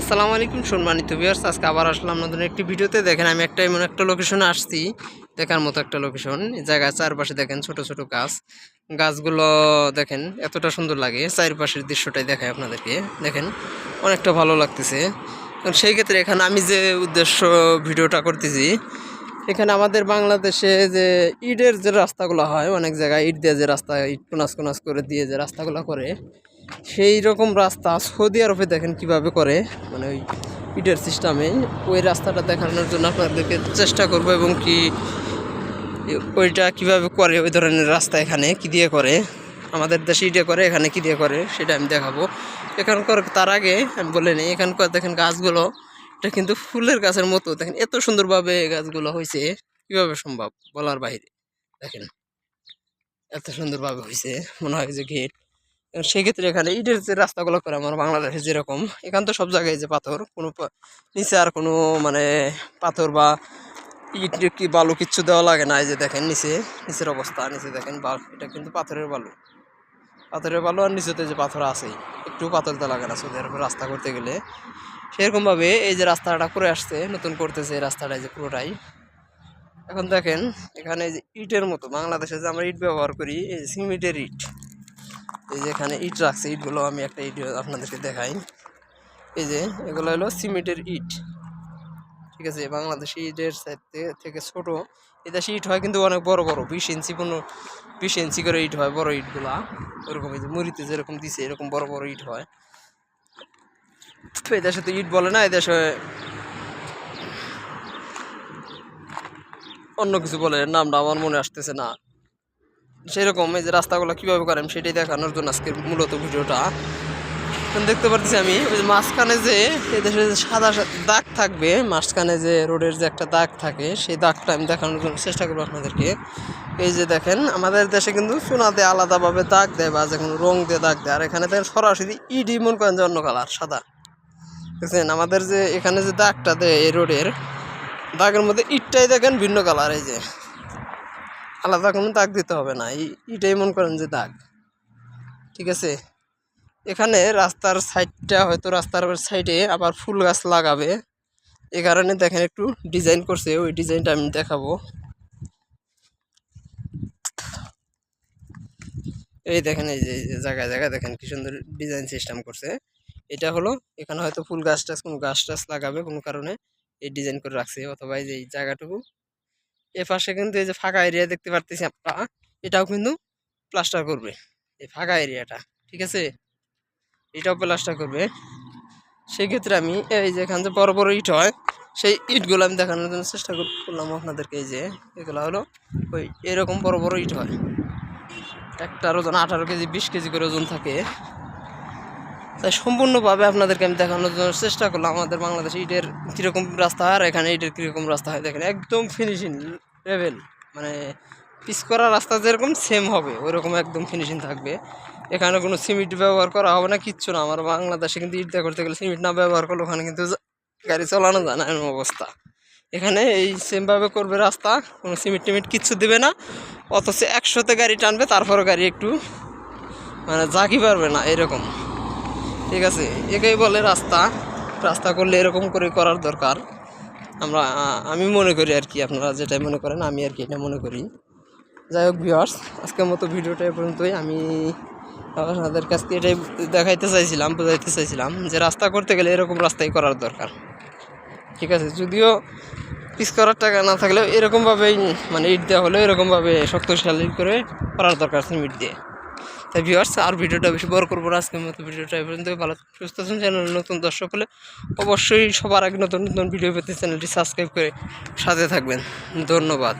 আসসালামু আলাইকুম সম্মানিত ভিউয়ার্স আজকে আবার আসলাম নতুন একটি ভিডিওতে। দেখেন, আমি একটা এমন একটা লোকেশনে আসছি, দেখার মতো একটা লোকেশন জায়গার চারপাশে দেখেন ছোট ছোট গাছ। গাছগুলো দেখেন, এতটা সুন্দর লাগে। চারপাশের দৃশ্যটাই দেখায় আপনাদেরকে। দেখেন, অনেকটা ভালো লাগতেছে। সেই ক্ষেত্রে এখানে আমি যে উদ্দেশ্য ভিডিওটা করতেছি, এখানে আমাদের বাংলাদেশে যে ইটের যে রাস্তাগুলো হয়, অনেক জায়গায় ইট দিয়ে যে রাস্তা, ইট কোনাস কোনাস করে দিয়ে যে রাস্তাগুলো করে সেই রকম রাস্তা সৌদি আরবে দেখেন কীভাবে করে মানে ওই ইটের সিস্টেমে ওই রাস্তাটা দেখানোর জন্য আপনাদেরকে চেষ্টা করব এবং কি ওইটা কীভাবে করে, ওই ধরনের রাস্তা এখানে কি দিয়ে করে, আমাদের দেশে ইটে করে, এখানে কি দিয়ে করে, সেটা আমি দেখাবো। এখানকার তার আগে আমি বলে নিই, এখানকার দেখেন গাছগুলো, এটা কিন্তু ফুলের গাছের মতো। দেখেন এত সুন্দরভাবে গাছগুলো হয়েছে, কীভাবে সম্ভব বলার বাইরে। দেখেন, এত সুন্দরভাবে হয়েছে, মনে হয় যে গেট। সেক্ষেত্রে এখানে ইটের যে রাস্তাগুলো করে আমার বাংলাদেশে যেরকম, এখান তো সব জায়গায় যে পাথর, কোনো নিচে আর কোনো মানে পাথর বা ইট কি বালু কিচ্ছু দেওয়া লাগে না। এই যে দেখেন নিচে, নিচের অবস্থা, নিচে দেখেন এটা কিন্তু পাথরের বালু। পাথরের বালু আর নিচেতে যে পাথর আছেই, একটু পাথর দেওয়া লাগে না সৌদি আরবে রাস্তা করতে গেলে। সেরকমভাবে এই যে রাস্তাটা করে আসছে, নতুন করতেছে এই রাস্তাটা যে পুরোটাই। এখন দেখেন, এখানে যে ইটের মতো, বাংলাদেশে যে আমরা ইট ব্যবহার করি, এই সিমেন্টের ইট। এই যে এখানে ইট রাখছে, ইটগুলো আমি একটা ইট আপনাদেরকে দেখাই। এই যে এগুলো হলো সিমেন্টের ইট। ঠিক আছে বাংলাদেশি ইটের থেকে ছোট। এদেশে ইট হয় কিন্তু অনেক বড় বড়, বিশ ইঞ্চি পনেরো, বিশ ইঞ্চি করে ইট হয় বড় ইটগুলা। ওরকম এই যে মুড়িতে যেরকম দিছে, এরকম বড় বড় ইট হয়। এদেশে তো ইট বলে না এদেশে অন্য কিছু বলে নামটা আমার মনে আসতেছে না। সেরকম এই যে রাস্তাগুলো কীভাবে করেন সেটাই দেখানোর জন্য আজকের মূলত ভিডিওটা। দেখতে পাচ্ছি আমি, ওই মাঝখানে যে এদেশে যে সাদা দাগ থাকবে, মাঝখানে যে রোডের যে একটা দাগ থাকে, সেই দাগটা আমি দেখানোর জন্য চেষ্টা করব আপনাদেরকে। এই যে দেখেন, আমাদের দেশে কিন্তু সোনাতে আলাদাভাবে দাগ দেয় বা যে কোনো রং দিয়ে দাগ দেয়। আর এখানে দেখেন সরাসরি ইডি মনে করেন যে অন্য কালার, সাদা। দেখছেন আমাদের যে এখানে যে দাগটা দেয় এই রোডের, দাগের মধ্যে ইটটাই দেখেন ভিন্ন কালার, এই যে। আলাদা কোনো দাগ দিতে হবে না। এই এটাই মনে করেন যে দাগ। ঠিক আছে? এখানে রাস্তার সাইডটা হয়তো রাস্তার সাইডে আবার ফুল গাছ লাগাবে। এ কারণে দেখেন একটু ডিজাইন করছে, ওই ডিজাইনটা আমি দেখাবো। এই দেখেন এই যে, জায়গায় জায়গায় দেখেন কি সুন্দর ডিজাইন সিস্টেম করছে। এটা হলো, এখানে হয়তো ফুল গাছ টাছ, কোনো গাছ টাছ লাগাবে কোনো কারণে। এই ডিজাইন করে রাখছে, অথবা এই যে, এই জায়গাটুকু এ পাশে কিন্তু এই যে ফাঁকা এরিয়া দেখতে পারতেছি আপনারা এটাও কিন্তু প্লাস্টার করবে। এই ফাঁকা এরিয়াটা ঠিক আছে? এটাও প্লাস্টার করবে। সেই ক্ষেত্রে আমি এই যে এখান থেকে বড় বড় ইট হয়, সেই ইটগুলো আমি দেখানোর জন্য চেষ্টা করলাম আপনাদেরকে এই যে, এগুলো হলো ওই এরকম বড় বড় ইট হয়। একটার ওজন আঠারো কেজি, বিশ কেজি করে ওজন থাকে। তাই সম্পূর্ণভাবে আপনাদেরকে আমি দেখানোর জন্য চেষ্টা করলাম আমাদের বাংলাদেশে ইটের কীরকম রাস্তা আর এখানে ইটের কীরকম রাস্তা হয় দেখেন, একদম ফিনিশিং লেভেল মানে পিস করা রাস্তা যেরকম সেম হবে, ওইরকম একদম ফিনিশিং থাকবে। এখানে কোনো সিমেন্ট ব্যবহার করা হবে না, কিচ্ছু না। আমার বাংলাদেশে কিন্তু ইট করতে গেলে সিমেন্ট না ব্যবহার করলে ওখানে কিন্তু গাড়ি চালানো যায় না এরকম অবস্থা। এখানে এই সেমভাবে করবে রাস্তা, কোনো সিমেন্ট টিমেন্ট কিচ্ছু দেবে না। অথচ একশোতে গাড়ি টানবে, তারপরও গাড়ি একটু মানে জাকি পারবে না, এরকম। ঠিক আছে, একেই বলে রাস্তা। রাস্তা করলে এরকম করে করার দরকার। আমরা আমি মনে করি আর কি, আপনারা যেটাই মনে করেন, আমি আর কি এটা মনে করি। যাই হোক ভিওয়ার্স আজকের মতো ভিডিওটা পর্যন্তই। আমি আপনাদের কাছ থেকে এটাই দেখাইতে চাইছিলাম, বোঝাইতে চাইছিলাম যে রাস্তা করতে গেলে এরকম রাস্তাই করার দরকার। ঠিক আছে, যদিও পিস করার টাকা না থাকলেও এরকমভাবেই মানে ইট দেওয়া হলেও এরকমভাবে শক্তিশালী করে করার দরকার সিমেন্ট দিয়ে। তাই ভিউয়ার্স আর ভিডিওটা বেশি বড় করব আজকের মতো ভিডিওটা পর্যন্ত ভালো সুস্থ আছেন চ্যানেল নতুন দর্শক হলে অবশ্যই সবার আগে নতুন নতুন ভিডিও পেতে চ্যানেলটি সাবস্ক্রাইব করে সাথে থাকবেন। ধন্যবাদ।